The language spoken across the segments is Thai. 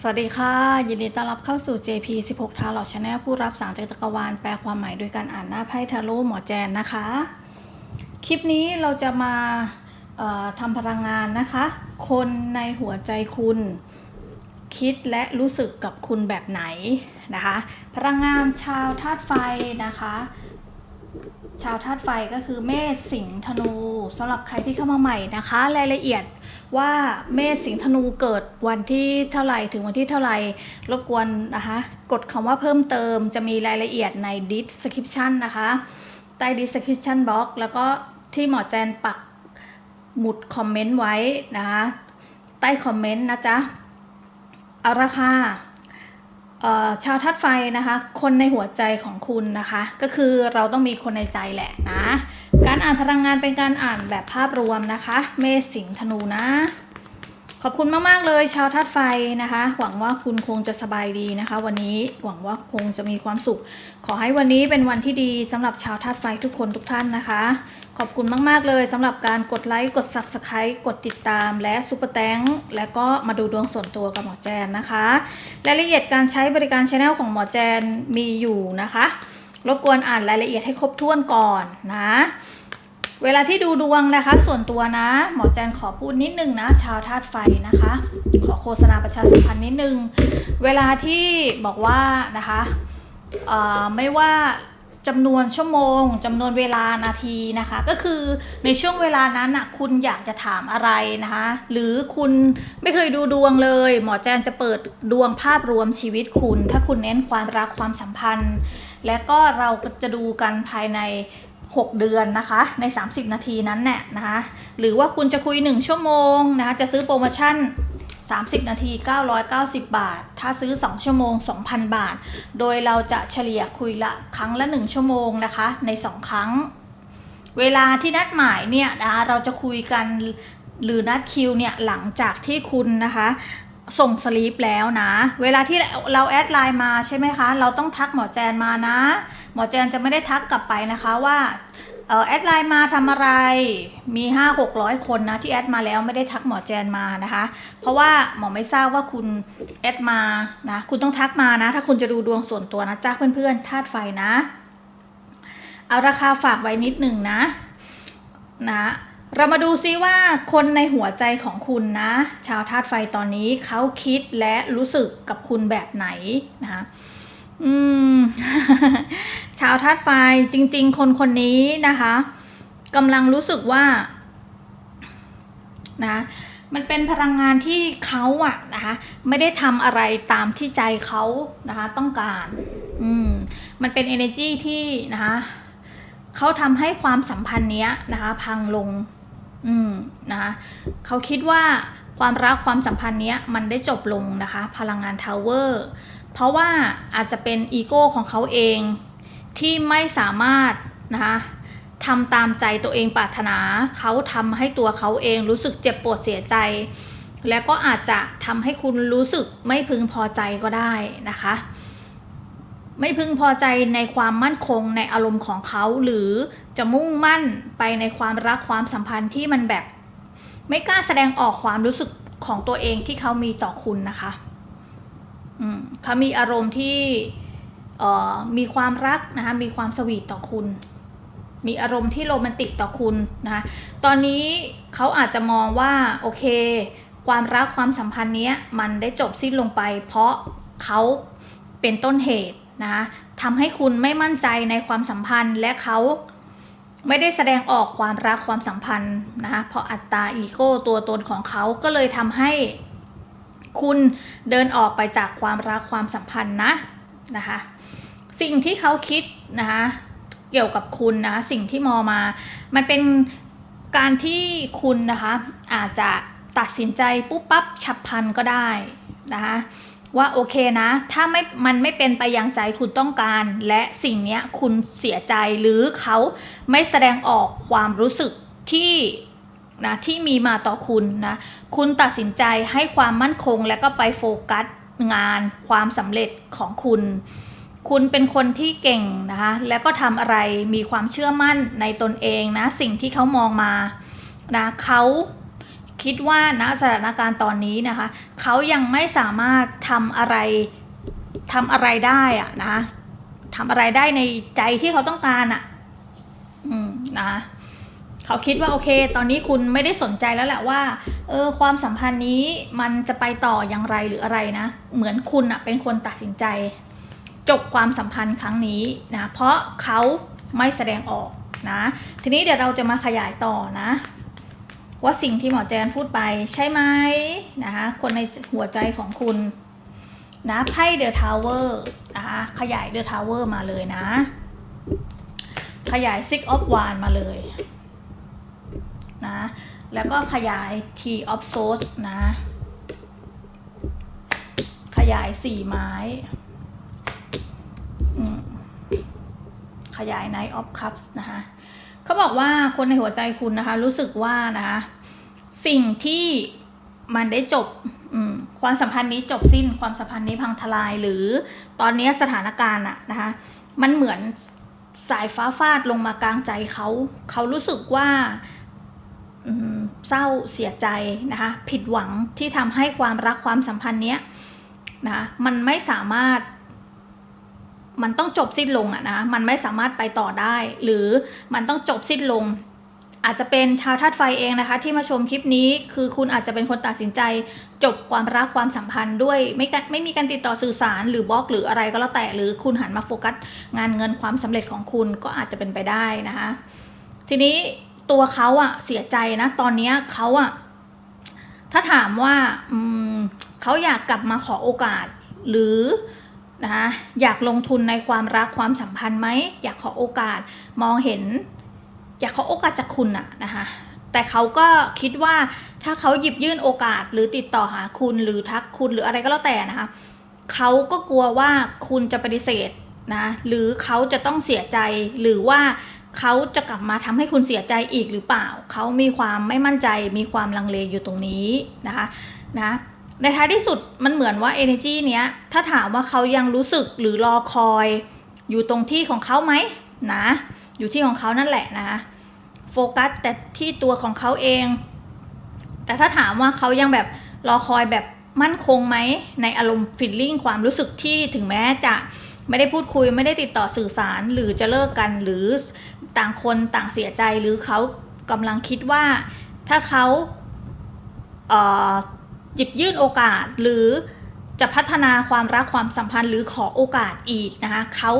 สวัสดีค่ะ ยินดีต้อนรับเข้าสู่ JP 16 ทาร์ลอชาแนลผู้รับสารจากจักรวาลแปลความหมายโดยการอ่านหน้าไพ่ทาโร่หมอแจนนะคะ คลิปนี้เราจะมาทำพลังงานนะคะ คนในหัวใจคุณ คิดและรู้สึกกับคุณแบบไหนนะคะ พลังงานชาวธาตุไฟนะคะ ชาวธาตุไฟก็คือเมษสิงห์ธนูสำหรับใครที่เข้ามาใหม่นะคะ รายละเอียดว่าเมษสิงห์ธนูเกิดวันที่เท่าไหร่ถึงวันที่เท่าไหร่รบกวนนะคะกดคำว่าเพิ่มเติมจะมีรายละเอียดใน description นะคะ ใต้ description box แล้วก็ที่หมอแจนปักหมุดคอมเมนต์ไว้นะคะ ใต้คอมเมนต์นะจ๊ะ เอาละค่ะ ชาวทัดไฟนะคะ คนในหัวใจของคุณนะคะ ก็คือเราต้องมีคนในใจแหละนะ การอ่านพลังงานเป็นการอ่านแบบภาพรวมนะคะ เมษสิงธนูนะ ขอบคุณมาก ๆ เลย ชาวทัดไฟนะคะ หวังว่าคุณคงจะสบายดีนะคะ วันนี้หวังว่าคงจะมีความสุข ขอให้วันนี้เป็นวันที่ดีสำหรับชาวทัดไฟทุกคนทุกท่านนะคะ ขอบคุณมาก ๆ เลยสำหรับการกดไลค์กด Subscribe กดติดตาม และซุปเปอร์แตงและก็มาดูดวงส่วนตัวกับหมอแจนนะคะรายละเอียดการใช้บริการช anel ของหมอแจนมีอยู่นะคะ รบกวนอ่านรายละเอียดให้ครบถ้วนก่อนนะเวลาที่ดูดวงนะคะ ส่วนตัวนะ หมอแจนขอพูดนิดนึงนะ ชาวธาตุไฟนะคะ ขอโฆษณาประชาสัมพันธ์นิดนึง เวลาที่บอกว่านะคะไม่ว่า จำนวนชั่วโมงจำนวนเวลานาทีนะคะ ก็คือในช่วงเวลานั้นนะคุณอยากจะถามอะไรนะคะ หรือคุณไม่เคยดูดวงเลย หมอแจนจะเปิดดวงภาพรวมชีวิตคุณ ถ้าคุณเน้นความรักความสัมพันธ์ และก็เราก็จะดูกันภายใน 6 เดือนนะคะ ใน 30 นาทีนั้นแน่นะคะ หรือว่าคุณจะคุย 1 ชั่วโมงนะคะ จะซื้อโปรโมชั่น 30 นาที 990 บาท ถ้าซื้อ 2 ชั่วโมง 2,000 บาท โดยเราจะเฉลี่ยคุยละครั้งละ 1 ชั่วโมงนะคะ ใน 2 ครั้ง เวลาที่นัดหมายเนี่ยนะคะเราจะคุยกันหรือนัดคิวเนี่ยหลังจากที่คุณนะคะส่งสลีปแล้วนะ เวลาที่เราแอดไลน์มาใช่ไหมคะ เราต้องทักหมอแจนมานะ หมอแจนจะไม่ได้ทักกลับไปนะคะว่า เออแอดไลน์มาทำอะไร มี 5 600 คนนะที่แอดมาแล้วไม่ได้ทักหมอแจนมานะคะ เพราะว่าหมอไม่ทราบว่าคุณแอดมานะ คุณต้องทักมานะ ถ้าคุณจะดูดวงส่วนตัวนะจ้าเพื่อนๆธาตุไฟนะ เอาราคาฝากไว้นิดหนึ่งนะนะเรามาดูซิว่าคนในหัวใจของคุณนะ ชาวธาตุไฟตอนนี้เขาคิดและรู้สึกกับคุณแบบไหนนะคะ อืม ชาวธาตุไฟจริง ๆ คนคนนี้นะคะกำลังรู้สึกว่า นะมันเป็นพลังงานที่เขาอะนะคะไม่ได้ทำอะไรตามที่ใจเขานะคะต้องการอืมมันเป็น energy ที่นะคะเขาทำให้ความสัมพันธ์เนี้ยนะคะพังลงอืมนะคะเขาคิดว่าความรักความสัมพันธ์เนี้ยมันได้จบลงนะคะ พลังงานทาวเวอร์ เพราะว่าอาจจะเป็นอีโก้ของเขาเองที่ไม่สามารถนะคะทำตามใจตัวเองปรารถนา เขาทำให้ตัวเขาเองรู้สึกเจ็บปวดเสียใจ และก็อาจจะทำให้คุณรู้สึกไม่พึงพอใจก็ได้นะคะ ไม่พึงพอใจในความมั่นคงในอารมณ์ของเขา หรือจะมุ่งมั่นไปในความรักความสัมพันธ์ที่มันแบบ ไม่กล้าแสดงออกความรู้สึกของตัวเองที่เขามีต่อคุณนะคะ เขามีอารมณ์ที่มีความรักนะคะมีความสวีทต่อคุณ มีอารมณ์ที่โรแมนติกต่อคุณนะคะตอนนี้เขาอาจจะมองว่าโอเค ความรักความสัมพันธ์นี้มันได้จบสิ้นลงไป เพราะเขาเป็นต้นเหตุนะคะทำให้คุณไม่มั่นใจในความสัมพันธ์และเขาไม่ได้แสดงออกความรักความสัมพันธ์นะคะเพราะอัตตาอีโก้ตัวตนของเขาก็เลยทำให้ คุณเดินออกไปจากความรักความสัมพันธ์นะนะคะสิ่งที่เขาคิดนะคะเกี่ยวกับคุณนะคะสิ่งที่มองมา มันเป็นการที่คุณนะคะอาจจะตัดสินใจปุ๊บปั๊บฉับพลันก็ได้นะคะว่าโอเคนะ ถ้าไม่มันไม่เป็นไปอย่างใจคุณต้องการ และสิ่งนี้คุณเสียใจหรือเขาไม่แสดงออกความรู้สึกที่ นะที่มีมาต่อคุณนะคุณตัดสินใจให้ความมั่นคง และก็ไปโฟกัสงานความสำเร็จของคุณ คุณเป็นคนที่เก่งนะคะแล้วก็ทำอะไรมีความเชื่อมั่นในตนเองนะสิ่งที่เขามองมานะเขาคิดว่าณสถานการณ์ตอนนี้นะคะเขายังไม่สามารถทำอะไรทำอะไรได้อะนะทำอะไรได้ในใจที่เขาต้องการอะอืมนะ เขาคิดว่าโอเค ตอนนี้คุณไม่ได้สนใจแล้วแหละว่าเออความสัมพันธ์นี้มันจะไปต่ออย่างไรหรืออะไรนะ เหมือนคุณอะเป็นคนตัดสินใจ จบความสัมพันธ์ครั้งนี้นะเพราะเขาไม่แสดงออกนะทีนี้เดี๋ยวเราจะมาขยายต่อนะ ว่าสิ่งที่หมอแจนพูดไปใช่ไหมนะคะคนในหัวใจของคุณนะไพ่เดอะทาวเวอร์นะคะขยายเดอะทาวเวอร์มาเลยนะ ขยาย Six of w a n d มาเลย นะ แล้วก็ขยาย T of Swords นะ ขยายสี่ไม้ ขยาย night of Cups นะคะเขาบอกว่าคนในหัวใจคุณนะคะ รู้สึกว่านะคะสิ่งที่มันได้จบความสัมพันธ์นี้จบสิ้นความสัมพันธ์นี้พังทลายหรือตอนนี้สถานการณ์อะนะคะมันเหมือนสายฟ้าฟาดลงมากลางใจเขา เขารู้สึกว่า เศร้าเสียใจนะคะผิดหวังที่ทำให้ความรักความสัมพันธ์เนี้ยนะมันไม่สามารถ มันต้องจบสิ้นลงอะนะมันไม่สามารถไปต่อได้ หรือมันต้องจบสิ้นลง อาจจะเป็นชาวธาตุไฟเองนะคะ ที่มาชมคลิปนี้คือคุณอาจจะเป็นคนตัดสินใจ จบความรักความสัมพันธ์ด้วยไม่ไม่มีการติดต่อสื่อสารหรือบล็อก หรืออะไรก็แล้วแต่หรือคุณหันมาโฟกัสงานเงินความสำเร็จของคุณก็อาจจะเป็นไปได้นะคะ ทีนี้ ตัวเขาอะเสียใจนะตอนเนี้ยเขาอะถ้าถามว่าอืมเขาอยากกลับมาขอโอกาส หรือนะคะอยากลงทุนในความรักความสัมพันธ์ไหมอยากขอโอกาสมองเห็น อยากขอโอกาสจากคุณอะนะคะแต่เขาก็คิดว่าถ้าเขาหยิบยื่นโอกาสหรือติดต่อหาคุณหรือทักคุณหรืออะไรก็แล้วแต่นะคะเขาก็กลัวว่าคุณจะปฏิเสธนะหรือเขาจะต้องเสียใจหรือว่า เขาจะกลับมาทำให้คุณเสียใจอีกหรือเปล่า เขามีความไม่มั่นใจ มีความลังเลอยู่ตรงนี้นะคะ นะ ในท้ายที่สุดมันเหมือนว่า energy เนี้ย ถ้าถามว่าเขายังรู้สึกหรือรอคอย อยู่ตรงที่ของเขาไหมนะ อยู่ที่ของเขานั่นแหละนะคะโฟกัสแต่ที่ตัวของเขาเอง แต่ถ้าถามว่าเขายังแบบรอคอยแบบมั่นคงไหมในอารมณ์ฟิลลิ่งความรู้สึกที่ถึงแม้จะไม่ได้พูดคุยไม่ได้ติดต่อสื่อสารหรือจะเลิกกันหรือ ต่างคนต่างเสียใจหรือเขากำลังคิดว่าถ้าเขาเหยิบยื่นโอกาสหรือจะพัฒนาความรักความสัมพันธ์หรือขอโอกาสอีกนะคะเขา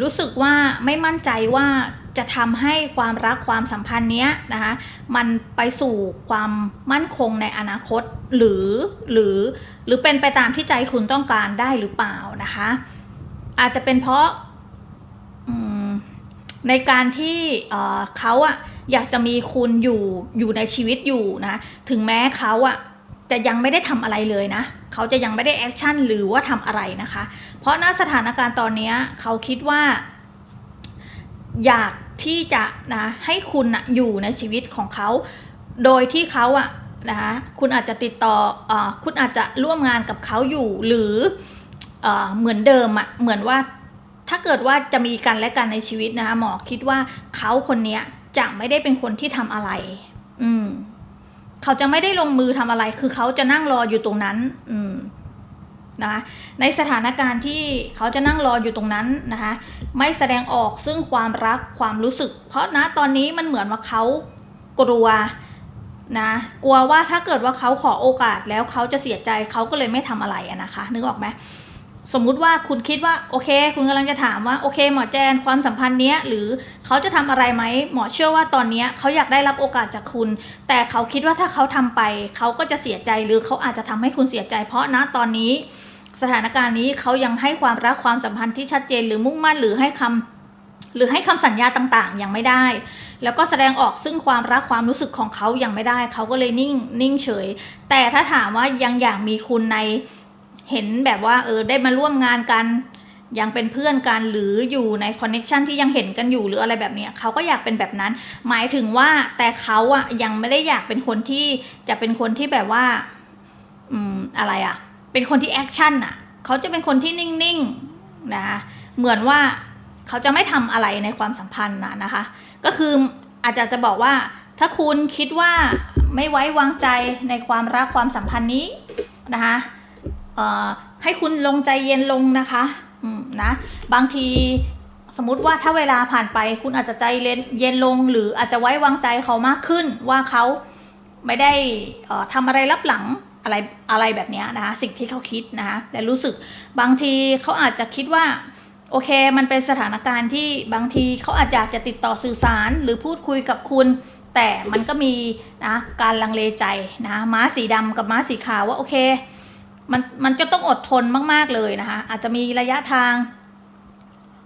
รู้สึกว่าไม่มั่นใจว่าจะทำให้ความรักความสัมพันธ์เนี้ยนะคะมันไปสู่ความมั่นคงในอนาคตหรือหรือหรือเป็นไปตามที่ใจคุณต้องการได้หรือเปล่านะคะ อาจจะเป็นเพราะ ในการที่เขาอะอยากจะมีคุณอยู่อยู่ในชีวิตอยู่นะถึงแม้เขาอะจะยังไม่ได้ทำอะไรเลยนะ เขาจะยังไม่ได้แอคชั่นหรือว่าทำอะไรนะคะ เพราะณสถานการณ์ตอนนี้เขาคิดว่า อยากที่จะนะให้คุณนะอยู่ในชีวิตของเขา โดยที่เขาอะนะคะคุณอาจจะติดต่ออคุณอาจจะร่วมงานกับเขาอยู่หรือเออเหมือนเดิมอะเหมือนว่า ถ้าเกิดว่าจะมีกันและกันในชีวิตนะคะหมอคิดว่าเขาคนเนี้ยจะไม่ได้เป็นคนที่ทำอะไร อืม เขาจะไม่ได้ลงมือทำอะไร คือเขาจะนั่งรออยู่ตรงนั้น อืมนะคะในสถานการณ์ที่เขาจะนั่งรออยู่ตรงนั้นนะคะ ไม่แสดงออกซึ่งความรักความรู้สึก เพราะนะตอนนี้มันเหมือนว่าเขากลัวนะกลัวว่าถ้าเกิดว่าเขาขอโอกาสแล้วเขาจะเสียใจเขาก็เลยไม่ทำอะไรนะคะ นึกออกไหม สมมุติว่าคุณคิดว่าโอเค คุณกำลังจะถามว่าโอเค หมอแจนความสัมพันธ์เนี้ยหรือเขาจะทำอะไรไหมหมอเชื่อว่าตอนเนี้ยเขาอยากได้รับโอกาสจากคุณ แต่เขาคิดว่าถ้าเขาทำไป เขาก็จะเสียใจหรือเขาอาจจะทำให้คุณเสียใจ เพราะณตอนนี้ สถานการณ์นี้เขายังให้ความรักความสัมพันธ์ที่ชัดเจนหรือมุ่งมั่นหรือให้คำหรือให้คำสัญญาต่างๆ ยังไม่ได้ แล้วก็แสดงออกซึ่งความรักความรู้สึกของเขายังไม่ได้ เขาก็เลยนิ่งนิ่งเฉย แต่ถ้าถามว่ายังอยากมีคุณใน เห็นแบบว่าเออได้มาร่วมงานกัน ยังเป็นเพื่อนกันหรืออยู่ในคอนเน็ชันที่ยังเห็นกันอยู่หรืออะไรแบบเนี้ยเขาก็อยากเป็นแบบนั้น หมายถึงว่าแต่เขาอะยังไม่ได้อยากเป็นคนที่จะเป็นคนที่แบบว่า อืมอะไรอะเป็นคนที่แอคชั่นอะเขาจะเป็นคนที่นิ่งๆนะเหมือนว่าเขาจะไม่ทำอะไรในความสัมพันธ์นะนะคะ ก็คืออาจจะจะบอกว่า ถ้าคุณคิดว่าไม่ไว้วางใจในความรักความสัมพันธ์นี้นะคะ ให้คุณลงใจเย็นลงนะคะนะบางทีสมมติว่าถ้าเวลาผ่านไปคุณอาจจะใจเย็นเย็นลง หรืออาจจะไว้วางใจเขามากขึ้นว่าเขาไม่ได้ทำอะไรลับหลังอะไรอะไรแบบนี้นะคะสิ่งที่เขาคิดนะคะและรู้สึกบางทีเขาอาจจะคิดว่าโอเค มันเป็นสถานการณ์ที่บางทีเขาอาจอยากจะติดต่อสื่อสาร หรือพูดคุยกับคุณ แต่มันก็มีนะการลังเลใจนะม้าสีดำกับม้าสีขาวว่าโอเค มันมันจะต้องอดทนมากๆเลยนะคะ อาจจะมีระยะทาง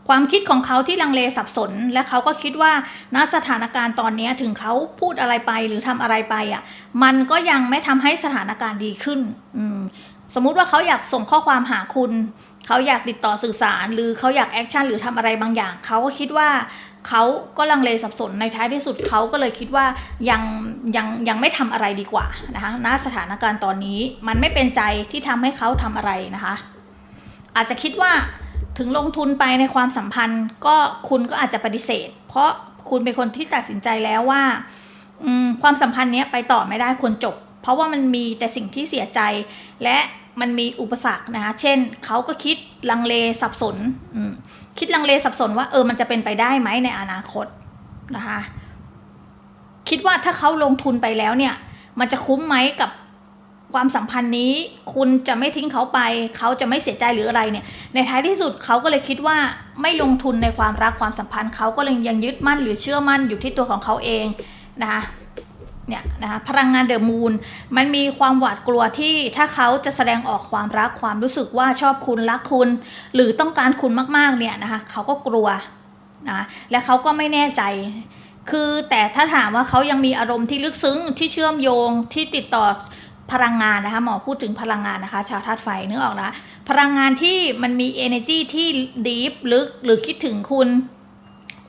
ความคิดของเขาที่ลังเลสับสน และเขาก็คิดว่าณสถานการณ์ตอนนี้ถึงเขาพูดอะไรไปหรือทำอะไรไปอะ มันก็ยังไม่ทำให้สถานการณ์ดีขึ้น อืมสมมุติว่าเขาอยากส่งข้อความหาคุณ เขาอยากติดต่อสื่อสาร หรือเขาอยากแอคชั่นหรือทำอะไรบางอย่าง เขาก็คิดว่า เขาก็ลังเลสับสนในท้ายที่สุดเขาก็เลยคิดว่ายังยังยังไม่ทำอะไรดีกว่านะคะณสถานการณ์ตอนนี้มันไม่เป็นใจที่ทำให้เขาทำอะไรนะคะ อาจจะคิดว่าถึงลงทุนไปในความสัมพันธ์ก็คุณก็อาจจะปฏิเสธ เพราะคุณเป็นคนที่ตัดสินใจแล้วว่าความสัมพันธ์นี้ไปต่อไม่ได้ควรจบ เพราะว่ามันมีแต่สิ่งที่เสียใจ และมันมีอุปสรรคนะคะ เช่นเขาก็คิดลังเลสับสน คิดลังเลสับสนว่าเออมันจะเป็นไปได้ไหมในอนาคตนะคะ คิดว่าถ้าเขาลงทุนไปแล้วเนี่ย มันจะคุ้มไหมกับความสัมพันธ์นี้ คุณจะไม่ทิ้งเขาไป เขาจะไม่เสียใจหรืออะไรเนี่ย ในท้ายที่สุดเขาก็เลยคิดว่าไม่ลงทุนในความรักความสัมพันธ์เขาก็เลยยังยึดมั่นหรือเชื่อมั่นอยู่ที่ตัวของเขาเองนะคะ เนี่ยนะคะพลังงานเดอะมูนมันมีความหวาดกลัวที่ถ้าเขาจะแสดงออกความรักความรู้สึกว่าชอบคุณรักคุณ หรือต้องการคุณมากๆเนี่ยนะคะเขาก็กลัวนะและเขาก็ไม่แน่ใจ คือแต่ถ้าถามว่าเขายังมีอารมณ์ที่ลึกซึ้งที่เชื่อมโยงที่ติดต่อพลังงานนะคะหมอพูดถึงพลังงานนะคะ ชาวธาตุไฟนึกออกนะพลังงานที่มันมี energy ที่ดีฟลึกหรือคิดถึงคุณ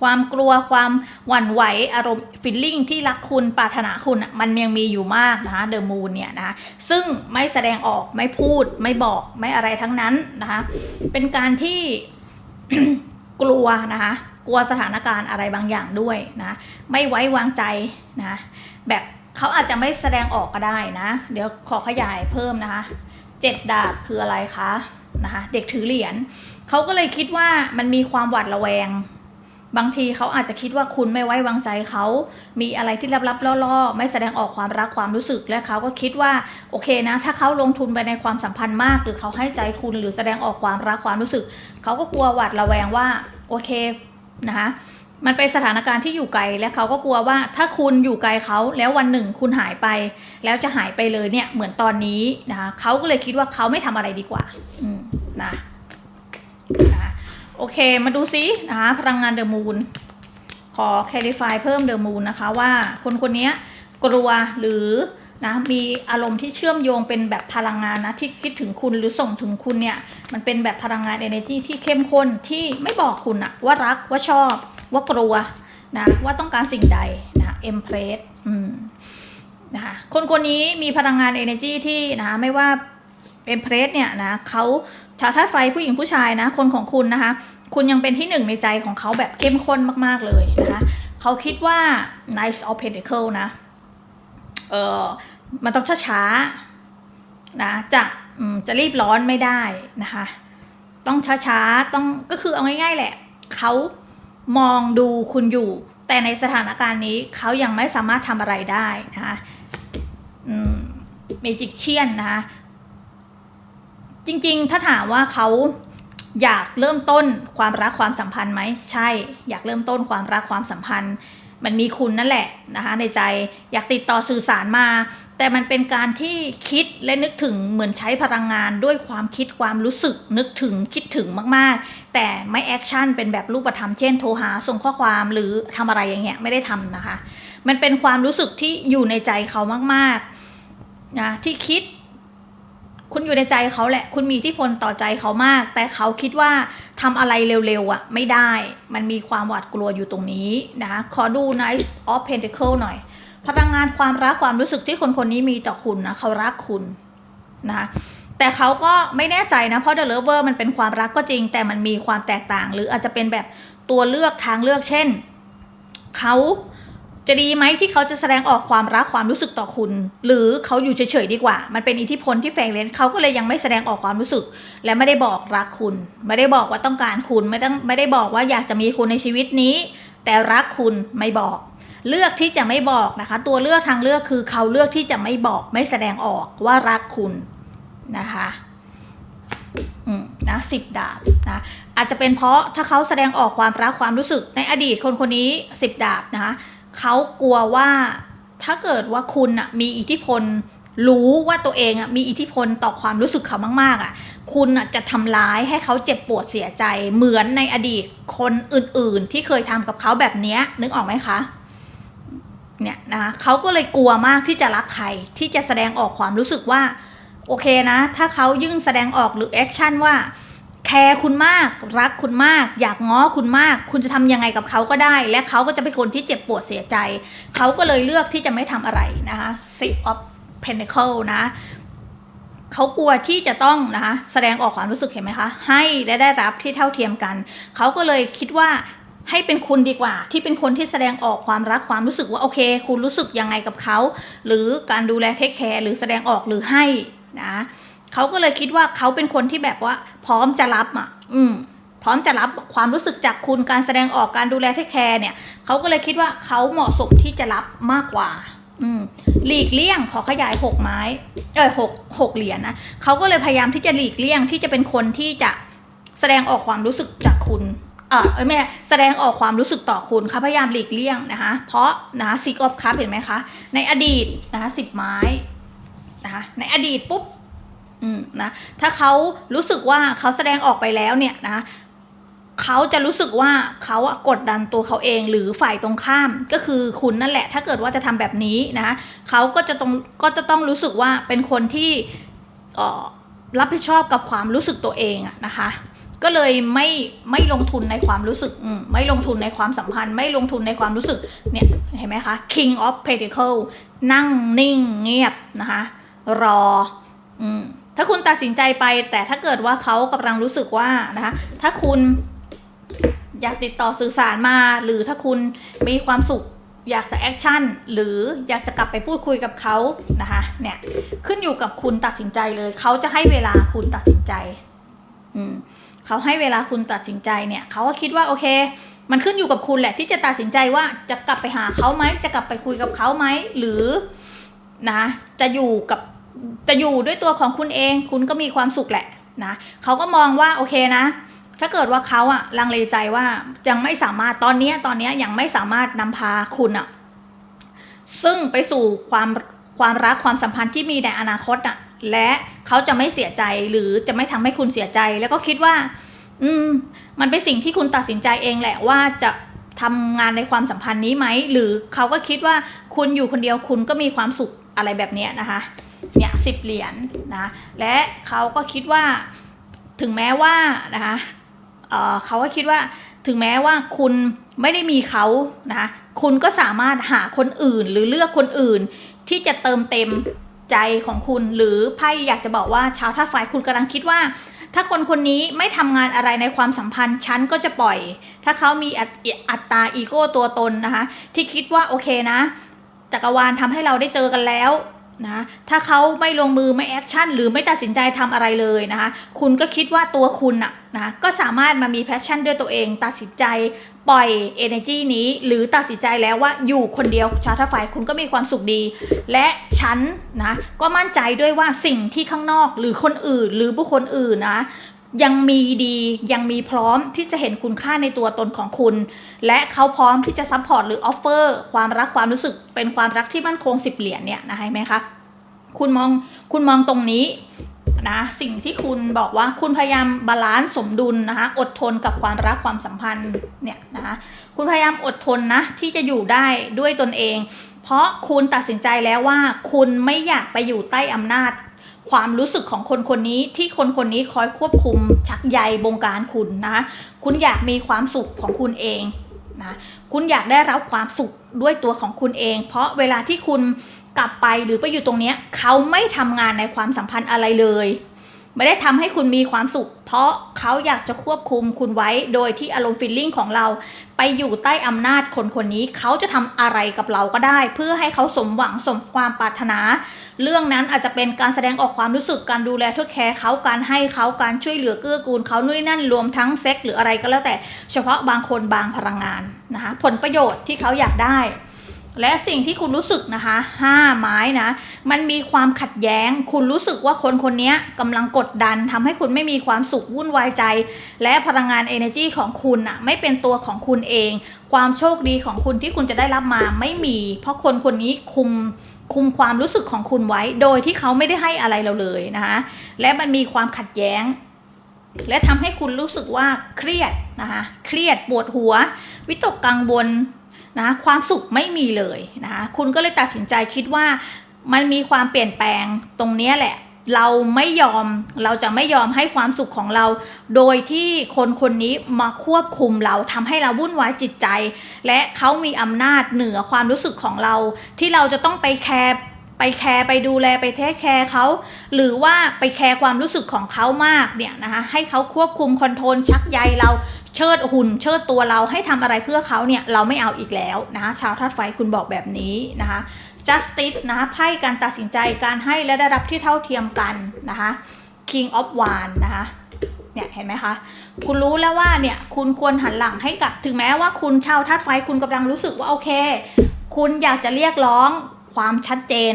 ความกลัวความหวั่นไหวอารมณ์ฟิลลิ่งที่รักคุณปรารถนาคุณมันยังมีอยู่มากนะคะเดอะมูนเนี่ยนะคะซึ่งไม่แสดงออกไม่พูดไม่บอกไม่อะไรทั้งนั้นนะคะเป็นการที่กลัวนะคะกลัวสถานการณ์อะไรบางอย่างด้วยนะไม่ไว้วางใจนะแบบเขาอาจจะไม่แสดงออกก็ได้นะ เดี๋ยวขอขยายเพิ่มนะคะเจ็ดดาบคืออะไรคะนะคะเด็กถือเหรียญเขาก็เลยคิดว่ามันมีความหวาดระแวง บางทีเขาอาจจะคิดว่าคุณไม่ไว้วางใจเขา มีอะไรที่ลับๆล่อๆ ไม่แสดงออกความรักความรู้สึก และเขาก็คิดว่าโอเคนะ ถ้าเขาลงทุนไปในความสัมพันธ์มาก หรือเขาให้ใจคุณหรือแสดงออกความรักความรู้สึก เขาก็กลัวหวาดระแวงว่าโอเคนะคะมันเป็นสถานการณ์ที่อยู่ไกลและเขาก็กลัวว่าถ้าคุณอยู่ไกลเขาแล้ววันหนึ่งคุณหายไป แล้วจะหายไปเลยเนี่ยเหมือนตอนนี้นะคะเขาก็เลยคิดว่าเขาไม่ทำอะไรดีกว่า อืมนะ โอเค มาดูซินะคะพลังงานเดอะมูนขอ clarify เพิ่มเดอะมูนนะคะว่าคนคนนี้กลัวหรือนะมีอารมณ์ที่เชื่อมโยงเป็นแบบพลังงานนะที่คิดถึงคุณหรือส่งถึงคุณเนี่ย มันเป็นแบบพลังงาน energy ที่เข้มข้นที่ไม่บอกคุณอะว่ารักว่าชอบ ว่ากลัวนะว่าต้องการสิ่งใดนะ e m p r e s อืมนะคะคนคนนี้มีพลังงาน energy ที่นะไม่ว่า empress เนี่ยนะเขา ชาวธาตุไฟผู้หญิงผู้ชายนะ คนของคุณนะคะ คุณยังเป็นที่หนึ่งในใจของเขาแบบเข้มข้นมากๆเลยนะคะเขาคิดว่า Knight of Pentacle นะ เออมันต้องช้าๆนะจะจะรีบร้อนไม่ได้นะคะ ต้องช้าๆต้องก็คือเอาง่ายๆแหละเขามองดูคุณอยู่ แต่ในสถานการณ์นี้เขายังไม่สามารถทำอะไรได้นะคะเมจิกเชียนนะคะ จริงๆ ถ้าถามว่าเขาอยากเริ่มต้นความรักความสัมพันธ์ไหมใช่อยากเริ่มต้นความรักความสัมพันธ์ มันมีคุณนั่นแหละนะคะในใจอยากติดต่อสื่อสารมา แต่มันเป็นการที่คิดและนึกถึงเหมือนใช้พลังงานด้วยความคิดความรู้สึกนึกถึงคิดถึงมากๆ แต่ไม่แอคชั่นเป็นแบบรูปธรรมเช่นโทรหาส่งข้อความหรือทำอะไรอย่างเงี้ยไม่ได้ทำนะคะ มันเป็นความรู้สึกที่อยู่ในใจเขามากๆนะที่คิด คุณอยู่ในใจเขาแหละ คุณมีทธิพลต่อใจเขามาก แต่เขาคิดว่าทำอะไรเร็วๆอะไม่ได้ มันมีความหวาดกลัวอยู่ตรงนี้นะขอดู Knight of Pentacle หน่อย พลังงานความรักความรู้สึกที่คนคนนี้มีต่อคุณนะเขารักคุณนะคะแต่เขาก็ไม่แน่ใจนะ เพราะ The Lover มันเป็นความรักก็จริง แต่มันมีความแตกต่าง หรืออาจจะเป็นแบบตัวเลือกทางเลือกเช่น เขา จะดีไหมที่เขาจะแสดงออกความรักความรู้สึกต่อคุณ หรือเขาอยู่เฉยๆดีกว่า มันเป็นอิทธิพลที่แฝงเร้นเขาก็เลยยังไม่แสดงออกความรู้สึก และไม่ได้บอกรักคุณ ไม่ได้บอกว่าต้องการคุณไม่ต้องไม่ได้บอกว่าอยากจะมีคุณในชีวิตนี้ แต่รักคุณไม่บอก เลือกที่จะไม่บอกนะคะ ตัวเลือกทางเลือกคือเขาเลือกที่จะไม่บอกไม่แสดงออกว่ารักคุณนะคะอืมนะสิบดาบนะอาจจะเป็นเพราะถ้าเขาแสดงออกความรักความรู้สึกในอดีตคนคนนี้สิบดาบนะคะ เขากลัวว่าถ้าเกิดว่าคุณอะมีอิทธิพล รู้ว่าตัวเองอะมีอิทธิพลต่อความรู้สึกเขามากๆอะคุณอะจะทำร้ายให้เขาเจ็บปวดเสียใจ เหมือนในอดีตคนอื่นๆ ที่เคยทำกับเขาแบบนี้นึกออกไหมคะเนี่ยนะคะเขาก็เลยกลัวมากที่จะรักใครที่จะแสดงออกความรู้สึกว่า โอเคนะ ถ้าเขายิ่งแสดงออกหรือแอคชั่นว่า แคร์คุณมาก รักคุณมาก อยากง้อคุณมาก คุณจะทำยังไงกับเขาก็ได้ และเขาก็จะเป็นคนที่เจ็บปวดเสียใจ เขาก็เลยเลือกที่จะไม่ทำอะไรนะคะ Six of Pentacle นะเขากลัวที่จะต้องนะคะแสดงออกความรู้สึกเห็นไหมคะ ให้และได้รับที่เท่าเทียมกัน เขาก็เลยคิดว่าให้เป็นคุณดีกว่า ที่เป็นคนที่แสดงออกความรักความรู้สึกว่าโอเค คุณรู้สึกยังไงกับเขา หรือการดูแลเทคแคร์หรือแสดงออกหรือให้นะ เขาก็เลยคิดว่าเขาเป็นคนที่แบบว่า พร้อมจะรับอะ อืม พร้อมจะรับความรู้สึกจากคุณการแสดงออกการดูแลเทคแคร์เนี่ยเขาก็เลยคิดว่าเขาเหมาะสมที่จะรับมากกว่า อืม หลีกเลี่ยงขอขยายหกไม้ เออหกหกเหรียญนะเขาก็เลยพยายามที่จะหลีกเลี่ยงที่จะเป็นคนที่จะแสดงออกความรู้สึกจากคุณเออเอยไม่ใช่แสดงออกความรู้สึกต่อคุณเขาพยายามหลีกเลี่ยงนะคะเพราะนะซิกออฟคัพเห็นไหมคะ ในอดีตนะคะสิบไม้นะคะในอดีตปุ๊บ อืมนะถ้าเขารู้สึกว่าเขาแสดงออกไปแล้วเนี่ยนะเขาจะรู้สึกว่าเขากดดันตัวเขาเองหรือฝ่ายตรงข้ามก็คือคุณนั่นแหละ ถ้าเกิดว่าจะทำแบบนี้นะเขาก็จะต้องก็จะต้องรู้สึกว่าเป็นคนที่รับผิดชอบกับความรู้สึกตัวเองอะนะคะ ก็เลยไม่ไม่ลงทุนในความรู้สึกไม่ลงทุนในความสัมพันธ์ ไม่ลงทุนในความรู้สึกเนี่ยเห็นไหมคะ King of Pentacle นั่งนิ่งเงียบนะคะ รออืมถ้าคุณตัดสินใจไป แต่ถ้าเกิดว่าเขากำลังรู้สึกว่านะคะถ้าคุณอยากติดต่อสื่อสารมา หรือถ้าคุณมีความสุขอยากจะแอคชั่นหรืออยากจะกลับไปพูดคุยกับเขานะคะเนี่ยขึ้นอยู่กับคุณตัดสินใจเลย เขาจะให้เวลาคุณตัดสินใจอืมเขาให้เวลาคุณตัดสินใจเนี่ยเขาก็คิดว่าโอเค มันขึ้นอยู่กับคุณแหละที่จะตัดสินใจว่าจะกลับไปหาเขาไหมจะกลับไปคุยกับเขาไหมหรือนะจะอยู่กับ จะอยู่ด้วยตัวของคุณเอง คุณก็มีความสุขแหละนะเขาก็มองว่าโอเคนะ ถ้าเกิดว่าเขาอะลังเลใจว่ายังไม่สามารถตอนนี้ตอนนี้ยังไม่สามารถนำพาคุณอะซึ่งไปสู่ความความรักความสัมพันธ์ที่มีในอนาคตอะและเขาจะไม่เสียใจหรือจะไม่ทำให้คุณเสียใจ แล้วก็คิดว่า อืม มันเป็นสิ่งที่คุณตัดสินใจเองแหละว่าจะทำงานในความสัมพันธ์นี้ไหม หรือเขาก็คิดว่าคุณอยู่คนเดียวคุณก็มีความสุขอะไรแบบเนี้ยนะคะ เนี่ยสิบเหรียญนะและเขาก็คิดว่าถึงแม้ว่านะคะเเขาก็คิดว่าถึงแม้ว่าคุณไม่ได้มีเขานะคุณก็สามารถหาคนอื่นหรือเลือกคนอื่น ที่จะเติมเต็มใจของคุณหรือไพ่อยากจะบอกว่าชาวท่าตุไฟคุณกำลังคิดว่า ถ้าคนคนนี้ไม่ทำงานอะไรในความสัมพันธ์ฉันก็จะปล่อย ถ้าเขามีอัตอัตตาอีโก้ตัวตนนะคะที่คิดว่าโอเคนะจักรวาลทำให้เราได้เจอกันแล้ว นะถ้าเขาไม่ลงมือไม่แอคชั่นหรือไม่ตัดสินใจทำอะไรเลยนะคะคุณก็คิดว่าตัวคุณอะนะก็สามารถมามีแพชชั่นด้วยตัวเอง ตัดสินใจปล่อย energy นี้ หรือตัดสินใจแล้วว่าอยู่คนเดียวชาร์ทไฟคุณก็มีความสุขดี และฉันนะก็มั่นใจด้วยว่าสิ่งที่ข้างนอกหรือคนอื่นหรือบุคคลอื่นนะ ยังมีดียังมีพร้อมที่จะเห็นคุณค่าในตัวตนของคุณ และเขาพร้อมที่จะซัพพอร์ตหรือออฟเฟอร์ความรักความรู้สึกเป็นความรักที่มั่นคงสิบเหรียญเนี่ยนะคะเห็นไหมคะคุณมองคุณมองตรงนี้นะสิ่งที่คุณบอกว่าคุณพยายามบาลานซ์สมดุลนะคะอดทนกับความรักความสัมพันธ์เนี่ยนะคะคุณพยายามอดทนนะที่จะอยู่ได้ด้วยตนเอง เพราะคุณตัดสินใจแล้วว่า คุณไม่อยากไปอยู่ใต้อำนาจ ความรู้สึกของคนคนนี้ที่คนคนนี้คอยควบคุมชักใยบงการคุณนะ คุณอยากมีความสุขของคุณเองนะคุณอยากได้รับความสุขด้วยตัวของคุณเอง เพราะเวลาที่คุณกลับไปหรือไปอยู่ตรงนี้เขาไม่ทำงานในความสัมพันธ์อะไรเลย ไม่ได้ทำให้คุณมีความสุข เพราะเขาอยากจะควบคุมคุณไว้โดยที่อารมณ์ฟีลลิ่งของเรา ไปอยู่ใต้อำนาจคนคนนี้ เขาจะทำอะไรกับเราก็ได้ เพื่อให้เขาสมหวังสมความปรารถนา เรื่องนั้นอาจจะเป็นการแสดงออกความรู้สึกการดูแลเทุกแคร์เขาการให้เขาการช่วยเหลือเกื้อกูลเขานู่นนี่นั่นรวมทั้งเซ็กหรืออะไรก็แล้วแต่เฉพาะบางคนบางพลังงานนะคะผลประโยชน์ที่เขาอยากได้ และสิ่งที่คุณรู้สึกนะคะห้าไม้นะ มันมีความขัดแย้ง คุณรู้สึกว่าคนคนนี้กำลังกดดันทำให้คุณไม่มีความสุขวุ่นวายใจ และพลังงาน energy ของคุณอะไม่เป็นตัวของคุณเอง ความโชคดีของคุณที่คุณจะได้รับมาไม่มี เพราะคนคนนี้คุม คุมความรู้สึกของคุณไว้ โดยที่เขาไม่ได้ให้อะไรเราเลยนะคะและมันมีความขัดแย้ง และทำให้คุณรู้สึกว่าเครียดนะคะเครียดปวดหัว วิตกกังวลนะความสุขไม่มีเลยนะคะคุณก็เลยตัดสินใจคิดว่ามันมีความเปลี่ยนแปลงตรงนี้แหละ เราไม่ยอมเราจะไม่ยอมให้ความสุขของเรา โดยที่คนคนนี้มาควบคุมเราทำให้เราวุ่นวายจิตใจ และเขามีอำนาจเหนือความรู้สึกของเรา ที่เราจะต้องไปแคร์ไปแคร์ไปดูแลไปเทคแคร์เขาหรือว่าไปแคร์ความรู้สึกของเขามากเนี่ยนะคะให้เขาควบคุมคอนโทรลชักใยเราเชิดหุ่น เชิดตัวเราให้ทำอะไรเพื่อเขาเนี่ยเราไม่เอาอีกแล้วนะคะชาวธาตุไฟคุณบอกแบบนี้นะคะ justice นะคะไพ่การตัดสินใจการให้และได้รับที่เท่าเทียมกันนะคะ king of wands นะคะเนี่ยเห็นไหมคะ คุณรู้แล้วว่าเนี่ยคุณควรหันหลังให้กับถึงแม้ว่าคุณชาวธาตุไฟคุณกำลังรู้สึกว่าโอเค คุณอยากจะเรียกร้องความชัดเจน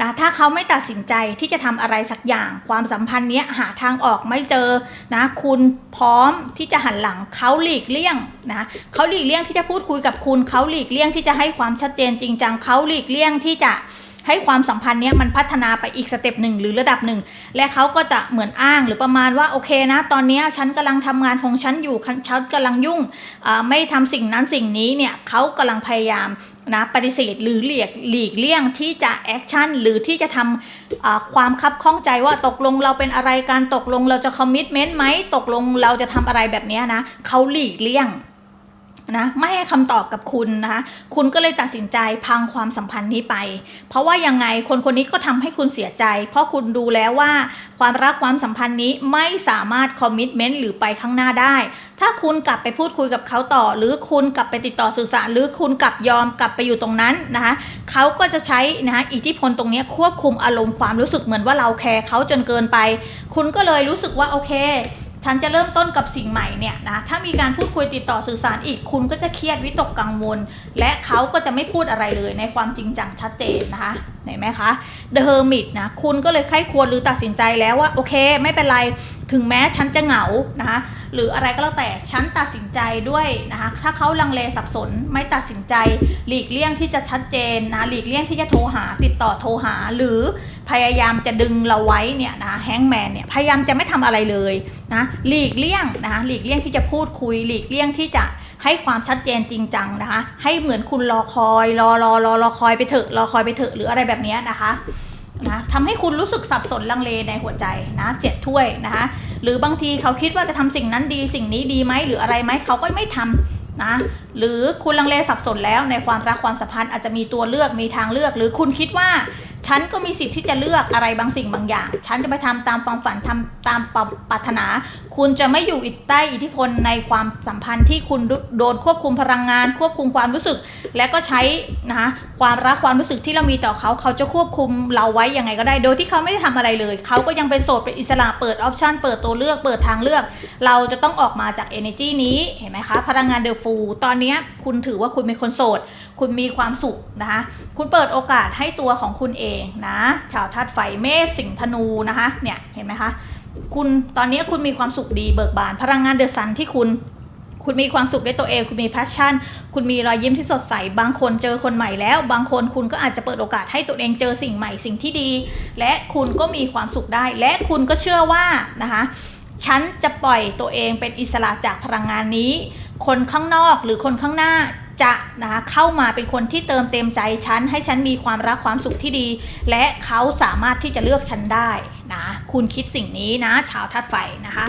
นะถ้าเขาไม่ตัดสินใจที่จะทำอะไรสักอย่าง ความสัมพันธ์เนี้ยหาทางออกไม่เจอนะคุณพร้อมที่จะหันหลังเขาหลีกเลี่ยงนะเขาหลีกเลี่ยงที่จะพูดคุยกับคุณเขาหลีกเลี่ยงที่จะให้ความชัดเจนจริงจังเขาหลีกเลี่ยงที่จะ ให้ความสัมพันธ์เนี้ยมันพัฒนาไปอีกสเต็ปหนึ่งหรือระดับหนึ่งและเขาก็จะเหมือนอ้างหรือประมาณว่าโอเคนะ ตอนนี้ฉันกำลังทำงานของฉันอยู่ฉันกำลังยุ่งไม่ทำสิ่งนั้นสิ่งนี้เนี่ยเขากำลังพยายามนะปฏิเสธหรือหลีกหลีกเลี่ยงที่จะแอคชั่นหรือที่จะทำความคับข้องใจว่าตกลงเราเป็นอะไรการตกลงเราจะคอมมิชเมนต์ไหมตกลงเราจะทำอะไรแบบนี้นะเขาหลีกเลี่ยง นะไม่ให้คำตอบกับคุณนะคะคุณก็เลยตัดสินใจพังความสัมพันธ์นี้ไป เพราะว่ายังไงคนคนนี้ก็ทำให้คุณเสียใจ เพราะคุณดูแล้วว่า ความรักความสัมพันธ์นี้ไม่สามารถคอมมิชเมนต์หรือไปข้างหน้าได้ ถ้าคุณกลับไปพูดคุยกับเขาต่อ หรือคุณกลับไปติดต่อสื่อสาร หรือคุณกลับยอมกลับไปอยู่ตรงนั้นนะคะเขาก็จะใช้นะคะอิทธิพลตรงนี้ควบคุมอารมณ์ความรู้สึกเหมือนว่าเราแคร์เขาจนเกินไป คุณก็เลยรู้สึกว่าโอเค ฉันจะเริ่มต้นกับสิ่งใหม่เนี่ยนะถ้ามีการพูดคุยติดต่อสื่อสารอีกคุณก็จะเครียดวิตกกังวล และเขาก็จะไม่พูดอะไรเลยในความจริงจังชัดเจนนะคะเห็นไหมคะ The Hermit นะคุณก็เลยใคร่ควรหรือตัดสินใจแล้วว่าโอเค ไม่เป็นไรถึงแม้ฉันจะเหงานะคะหรืออะไรก็แล้วแต่ฉันตัดสินใจด้วยนะคะถ้าเขาลังเลสับสนไม่ตัดสินใจ หลีกเลี่ยงที่จะชัดเจนนะหลีกเลี่ยงที่จะโทรหาติดต่อโทรหาหรือ พยายามจะดึงเราไว้เนี่ยนะแฮงแมนเนี่ยพยายามจะไม่ทำอะไรเลยนะหลีกเลี่ยงนะหลีกเลี่ยงที่จะพูดคุยหลีกเลี่ยงที่จะให้ความชัดเจนจริงจังนะคะให้เหมือนคุณรอคอยรอรอรอรอคอยไปเถอะรอคอยไปเถอะหรืออะไรแบบนี้นะคะนะทำให้คุณรู้สึกสับสนลังเลในหัวใจนะเจ็ดถ้วยนะคะหรือบางทีเขาคิดว่าจะทำสิ่งนั้นดีสิ่งนี้ดีไหมหรืออะไรไหมเขาก็ไม่ทำนะหรือคุณลังเลสับสนแล้วในความรักความสัมพันธ์อาจจะมีตัวเลือกมีทางเลือก หรือคุณคิดว่า ฉันก็มีสิทธิ์ที่จะเลือกอะไรบางสิ่งบางอย่าง ฉันจะไปทำตามความฝันทำตามปรารถนา คุณจะไม่อยู่ใต้อิทธิพลในความสัมพันธ์ที่คุณโดนควบคุมพลังงาน ควบคุมความรู้สึก และก็ใช้นะคะความรักความรู้สึกที่เรามีต่อเขา เขาจะควบคุมเราไว้ยังไงก็ได้ โดยที่เขาไม่ได้ทำอะไรเลย เขาก็ยังเป็นโสดเป็นอิสระเปิดออปชันเปิดตัวเลือกเปิดทางเลือก เราจะต้องออกมาจาก energy นี้เห็นไหมคะพลังงานเดลฟูตอนนี้คุณถือว่าคุณเป็นคนโสด คุณมีความสุขนะคะ คุณเปิดโอกาสให้ตัวของคุณเองนะ ชาวธาตุไฟเมษสิงธนูนะคะ เนี่ยเห็นไหมคะ คุณตอนนี้คุณมีความสุขดีเบิกบาน พลังงานเดอะซันที่คุณคุณมีความสุขในตัวเอง คุณมีแพชชั่น คุณมีรอยยิ้มที่สดใส บางคนเจอคนใหม่แล้ว บางคนคุณก็อาจจะเปิดโอกาสให้ตัวเองเจอสิ่งใหม่ สิ่งที่ดี และคุณก็มีความสุขได้ และคุณก็เชื่อว่านะคะ ฉันจะปล่อยตัวเองเป็นอิสระจากพลังงานนี้ คนข้างนอกหรือคนข้างหน้า จะนะคะเข้ามาเป็นคนที่เติมเต็มใจฉันให้ฉันมีความรักความสุขที่ดี และเขาสามารถที่จะเลือกฉันได้นะคุณคิดสิ่งนี้นะ ชาวธาตุไฟนะคะ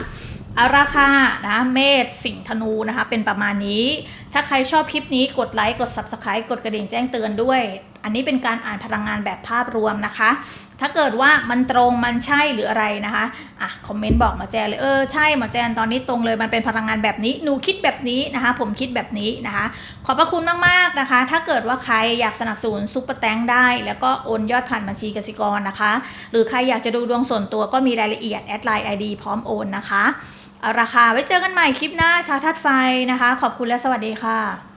อาราคานะเมษสิงธนูนะคะ เป็นประมาณนี้ ถ้าใครชอบคลิปนี้กดไลค์กด subscribe กดกระดิ่งแจ้งเตือนด้วย อันนี้เป็นการอ่านพลังงานแบบภาพรวมนะคะ ถ้าเกิดว่ามันตรงมันใช่หรืออะไรนะคะอะคอมเมนต์บอกหมอแจนเลยเออใช่หมอแจนตอนนี้ตรงเลยมันเป็นพลังงานแบบนี้หนูคิดแบบนี้นะคะ ผมคิดแบบนี้นะคะ ขอบพระคุณมากๆนะคะ ถ้าเกิดว่าใครอยากสนับสนุนซุปเปอร์แตงได้ แล้วก็โอนยอดผ่านบัญชีกสิกรนะคะ หรือใครอยากจะดูดวงส่วนตัวก็มีรายละเอียดแอดไลน์ ID พร้อมโอนนะคะเอาราคาไว้เจอกันใหม่คลิปหน้าชาทัดไฟนะคะ ขอบคุณและสวัสดีค่ะ